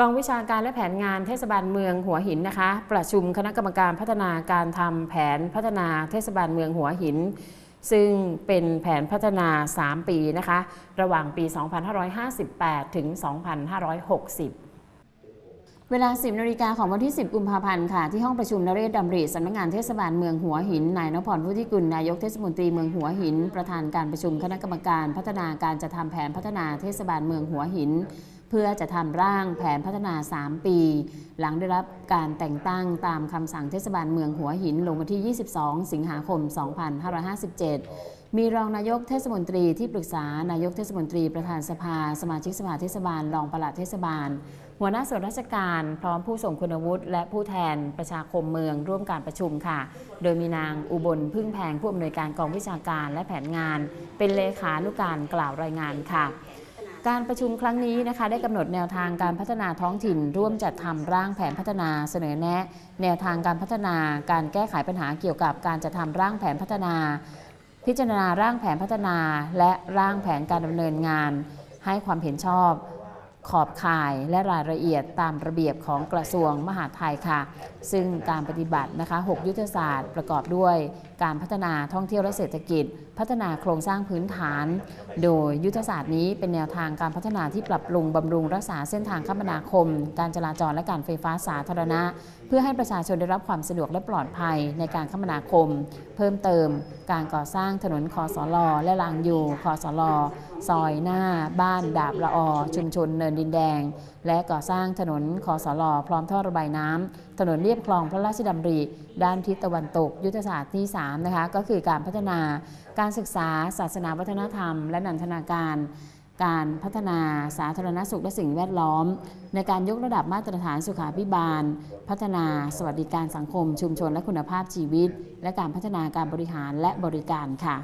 กองวิชาการและแผนงานเทศบาลเมืองหัวหินนะคะ ประชุมคณะกรรมการพัฒนาการทำแผนพัฒนาเทศบาลเมืองหัวหิน ซึ่งเป็นแผนพัฒนา 3 ปีนะคะ ระหว่างปี 2558 ถึง 2560เวลา 10นาฬิกาของวันที่ 10 กุมภาพันธ์ค่ะ ที่ห้องประชุมนเรศดำริสำนักงานเทศบาลเมืองหัวหิน นายนพพรพุทธิกุล นายกเทศมนตรีเมืองหัวหิน ประธานการประชุมคณะกรรมการพัฒนาการจะทำแผนพัฒนาเทศบาลเมืองหัวหิน เพื่อจะทำร่างแผนพัฒนา 3 ปี หลังได้รับการแต่งตั้งตามคำสั่งเทศบาลเมืองหัวหินลงวันที่ 22 สิงหาคม 2557 มีรองนายกเทศมนตรีที่ปรึกษานายกเทศมนตรีประธานสภา สมาชิกสภาเทศบาลรองปลัดเทศบาล หัวหน้าส่วนราชการพร้อมผู้ส่งคุณวุฒิและผู้แทนประชาคมเมืองร่วมการประชุมค่ะ โดยมีนางอุบลพึ่งแพงผู้อำนวยการกองวิชาการและแผนงาน เป็นเลขานุการกล่าวรายงานค่ะ การประชุมครั้งนี้นะคะ ได้กำหนดแนวทางการพัฒนาท้องถิ่น ร่วมจัดทำร่างแผนพัฒนาเสนอแนะ แนวทางการพัฒนาการแก้ไขปัญหาเกี่ยวกับการจัดทำร่างแผนพัฒนา พิจารณาร่างแผนพัฒนา และร่างแผนการดำเนินงาน ให้ความเห็นชอบ ขอบข่ายและรายละเอียดตามระเบียบของกระทรวงมหาดไทยค่ะ ซึ่งการปฏิบัตินะคะ 6 ยุทธศาสตร์ประกอบด้วยการพัฒนาท่องเที่ยวและเศรษฐกิจ พัฒนาโครงสร้างพื้นฐาน โดยยุทธศาสตร์นี้เป็นแนวทางการพัฒนาที่ปรับปรุงบำรุงรักษาเส้นทางคมนาคม การจราจรและการไฟฟ้าสาธารณะ เพื่อให้ประชาชนได้รับความสะดวกและปลอดภัยในการคมนาคม เพิ่มเติม การก่อสร้างถนนคอสลอและรางยูคอสลอซอยหน้า บ้านดาบละอ ชุมชนเนินดินแดง และก่อสร้างถนนคอสลอพร้อมท่อระบายน้ำถนนเลียบคลองพระราชดำริ ด้านทิศตะวันตก ยุทธศาสตร์ที่ 3 นะคะ ก็คือการพัฒนาการศึกษา ศาสนาวัฒนธรรม และนันทนาการ การพัฒนาสาธารณสุขและสิ่งแวดล้อม ในการยกระดับมาตรฐานสุขาภิบาล พัฒนาสวัสดิการสังคม ชุมชนและคุณภาพชีวิต และการพัฒนาการบริหารและบริการค่ะ